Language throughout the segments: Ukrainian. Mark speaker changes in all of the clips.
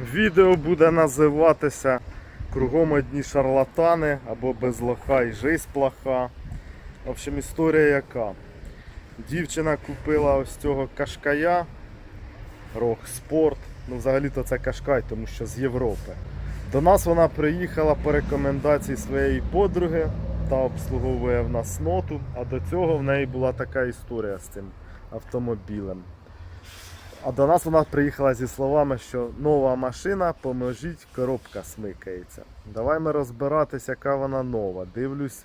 Speaker 1: Відео буде називатися Кругом одні шарлатани або без лоха і жизнь плоха. В общем, історія яка. Дівчина купила ось цього кашкая Рок Спорт. Ну, взагалі-то це кашкай, тому що з Європи. До нас вона приїхала по рекомендації своєї подруги та обслуговує в нас ноту. А до цього в неї була така історія з цим автомобілем. А до нас вона приїхала зі словами, що нова машина, поможіть, коробка смикається. Давай ми розбиратись, яка вона нова. Дивлюсь,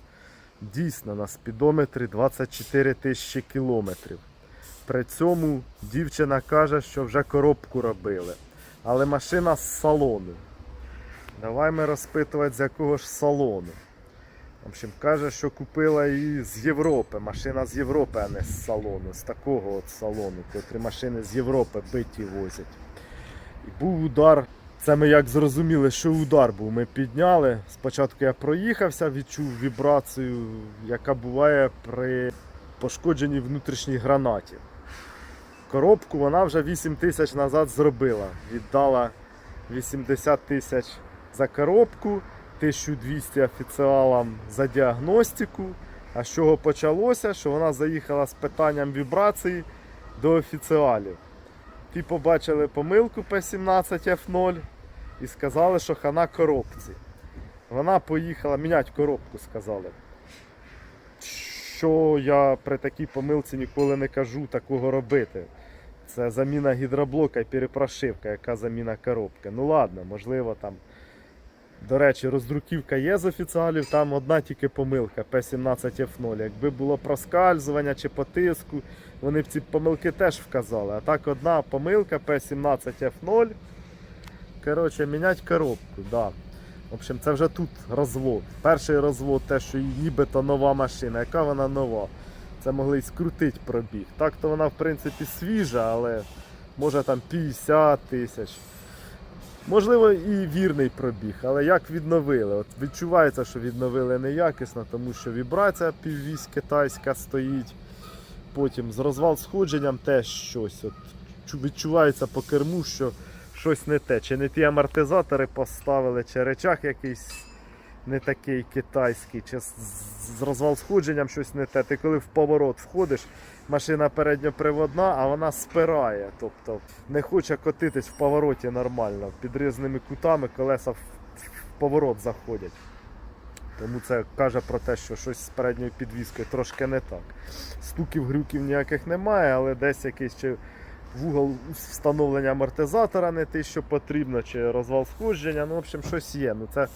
Speaker 1: дійсно на спідометрі 24 тисячі кілометрів. При цьому дівчина каже, що вже коробку робили. Але машина з салону. Давай ми розпитувати, з якого ж салону. В общем, каже, що купила її з Європи. Машина з Європи, а не з салону, з такого от салону, котрі машини з Європи биті возять. І був удар. Це ми як зрозуміли, що удар був. Ми підняли. Спочатку я проїхався, відчув вібрацію, яка буває при пошкодженій внутрішній гранаті. Коробку вона вже 8 тисяч назад зробила. Віддала 80 тисяч за коробку, 1200 офіціалам за діагностику. А з чого почалося? Що вона заїхала з питанням вібрації до офіціалів. Ті побачили помилку P17F0 і сказали, що хана коробці. Вона поїхала міняти коробку, сказали. Що я при такій помилці ніколи не кажу такого робити. Це заміна гідроблока і перепрошивка, яка заміна коробки. Ну ладно, можливо там. До речі, роздруківка є з офіціалів, там одна тільки помилка P17F0. Якби було проскальзування чи потиску, вони б ці помилки теж вказали. А так одна помилка P17F0. Коротше, міняти коробку, да. В общем, це вже тут розвод. Перший розвод, те, що нібито нова машина. Яка вона нова? Це могли й скрутити пробіг. Так то вона в принципі свіжа, але може там 50 тисяч. Можливо, і вірний пробіг, але як відновили? От відчувається, що відновили неякісно, тому що вібрація піввісь китайська стоїть. Потім з розвал сходженням теж щось. От, відчувається по керму, що щось не те. Чи не ті амортизатори поставили, чи речах якийсь не такий китайський, чи з, розвал сходженням щось не те. Ти коли в поворот входиш, машина передньоприводна, а вона спирає. Тобто не хоче котитись в повороті нормально. Під різними кутами колеса в, поворот заходять. Тому це каже про те, що щось з передньою підвіскою трошки не так. Стуків, грюків ніяких немає, але десь якийсь чи вугол встановлення амортизатора не те, що потрібно, чи розвал сходження. Ну, в общем, щось є. Ну, це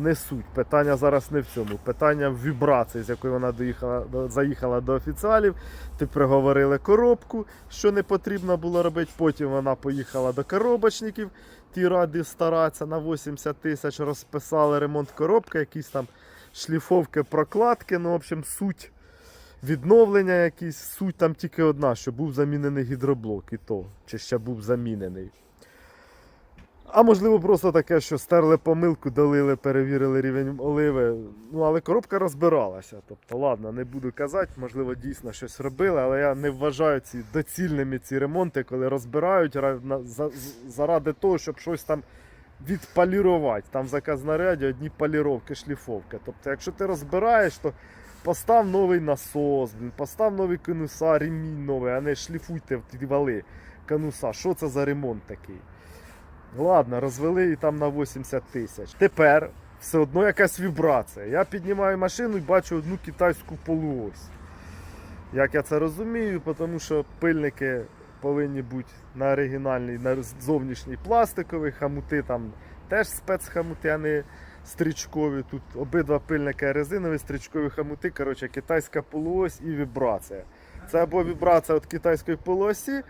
Speaker 1: не суть. Питання зараз не в цьому. Питання в вібрації, з якою вона доїхала, до- заїхала до офіціалів. Ти приговорили коробку, що не потрібно було робити. Потім вона поїхала до коробочників. Ті раді старатися на 80 тисяч розписали ремонт коробки, якісь там шліфовки, прокладки. Ну, в общем, суть відновлення якісь, суть там тільки одна, що був замінений гідроблок і то, чи ще був замінений. А можливо, просто таке, що стерли помилку, долили, перевірили рівень оливи. Ну, але коробка розбиралася. Тобто, ладно, не буду казати, можливо, дійсно щось робили, але я не вважаю ці доцільними ці ремонти, коли розбирають заради того, щоб щось там відполірувати. Там в заказнаряді одні поліровки, шліфовки. Тобто, якщо ти розбираєш, то постав новий насос, постав нові конуса, ремінь новий, а не шліфуйте вали конуса. Що це за ремонт такий? Ладно, розвели і там на 80 тисяч. Тепер все одно якась вібрація. Я піднімаю машину і бачу одну китайську полуось. Як я це розумію, тому що пильники повинні бути на оригінальній, на зовнішній пластиковий, хамути там теж спецхамути, а не стрічкові. Тут обидва пильники резинові, стрічкові хамути. Коротше, китайська полуось і вібрація. Це або вібрація від китайської полуосі,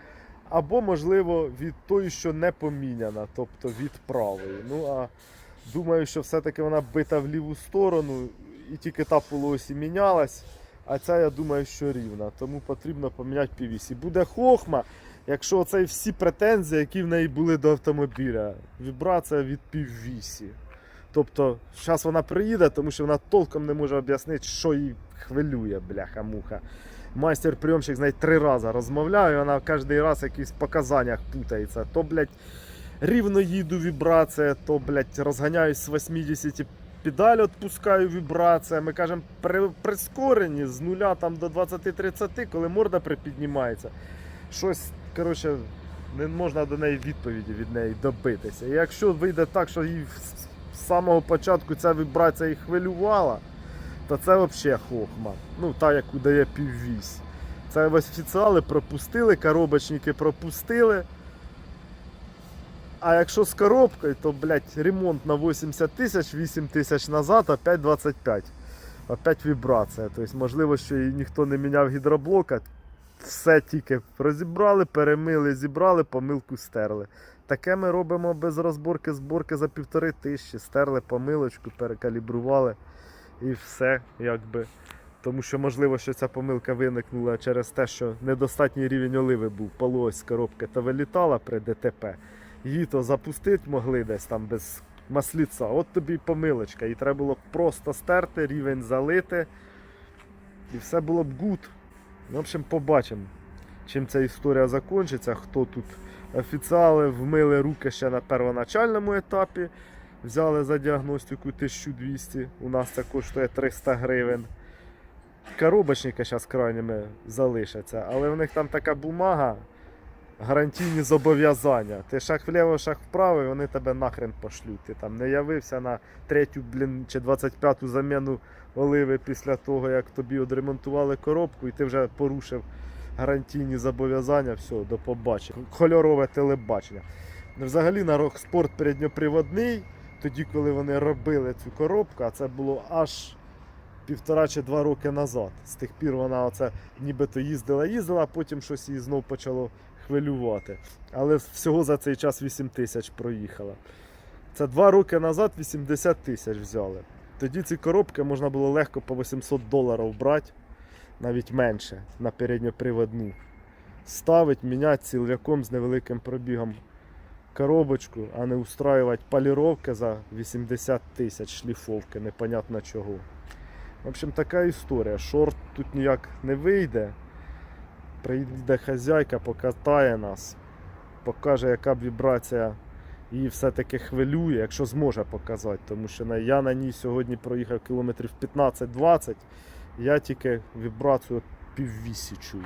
Speaker 1: або, можливо, від тої, що не поміняна, тобто від правої. Ну а думаю, що все-таки вона бита в ліву сторону, і тільки та полуосі мінялась, а ця, я думаю, що рівна. Тому потрібно поміняти піввісі. Буде хохма, якщо це всі претензії, які в неї були до автомобіля. Вібрація від піввісі. Тобто, зараз вона приїде, тому що вона толком не може об'яснити, що її хвилює, бляха-муха майстер прийомщик з три рази розмовляю, вона кожен раз в якихось показаннях путається. То, блядь, рівно їду вібрація, то, блядь, розганяюсь з 80 педаль відпускаю вібрація. Ми кажемо при прискоренні з нуля там до 20-30, коли морда припіднімається. Щось, коротше, не можна до неї відповіді від неї добитися. І якщо вийде так, що з- з самого початку ця вібрація і хвилювала, то це взагалі хохма. Ну, та, яку дає піввісь. Це офіціали пропустили, коробочники пропустили. А якщо з коробкою, то, блядь, ремонт на 80 тисяч, 8 тисяч назад, опять 25. Опять вібрація. Тобто, можливо, що і ніхто не міняв гідроблока. Все тільки розібрали, перемили, зібрали, помилку стерли. Таке ми робимо без розборки зборки за півтори тисячі. Стерли помилочку, перекалібрували і все, якби. Тому що можливо, що ця помилка виникнула через те, що недостатній рівень оливи був, полось коробки та вилітала при ДТП. Її то запустити могли десь там без масліця. От тобі помилочка. І треба було просто стерти, рівень залити. І все було б гуд. Ну, в общем, побачимо, чим ця історія закінчиться. Хто тут офіціали вмили руки ще на первоначальному етапі. Взяли за діагностику 1200. У нас це коштує 300 гривень. Коробочники зараз крайніми залишаться, але в них там така бумага, гарантійні зобов'язання. Ти шаг вліво, шаг вправо, і вони тебе нахрен пошлють. Ти там не явився на третю, блін, чи 25-ту заміну оливи після того, як тобі відремонтували коробку, і ти вже порушив гарантійні зобов'язання. Все, до побачення. Кольорове телебачення. Взагалі на Рокспорт передньоприводний, тоді, коли вони робили цю коробку, а це було аж півтора чи два роки назад. З тих пір вона оце нібито їздила, їздила, а потім щось її знов почало хвилювати. Але всього за цей час 8 тисяч проїхала. Це два роки назад 80 тисяч взяли. Тоді ці коробки можна було легко по 800 доларів брати, навіть менше на передньоприводну. Ставить, міняти ціляком з невеликим пробігом коробочку, а не устраювати поліровки за 80 тисяч шліфовки, непонятно чого. В общем, така історія. Шорт тут ніяк не вийде. Прийде хазяйка, покатає нас, покаже, яка вібрація її все-таки хвилює, якщо зможе показати. Тому що я на ній сьогодні проїхав кілометрів 15-20, я тільки вібрацію піввісі чую.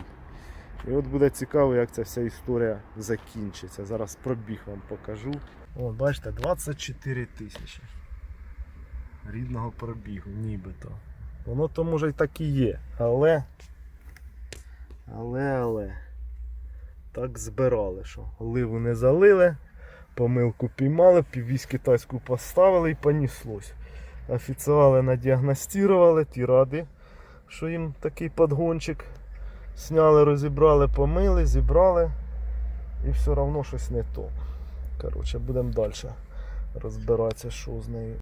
Speaker 1: І от буде цікаво, як ця вся історія закінчиться. Зараз пробіг вам покажу. О, бачите, 24 тисячі рідного пробігу, нібито. Воно то може і так і є, але. Але, але. Так збирали, що оливу не залили, помилку піймали, піввісь китайську поставили і поніслось. Офіціали надіагностували, ті раді, що їм такий подгончик. Сняли, розібрали, помили, зібрали і все одно щось не то. Коротше, будемо далі розбиратися, що з нею.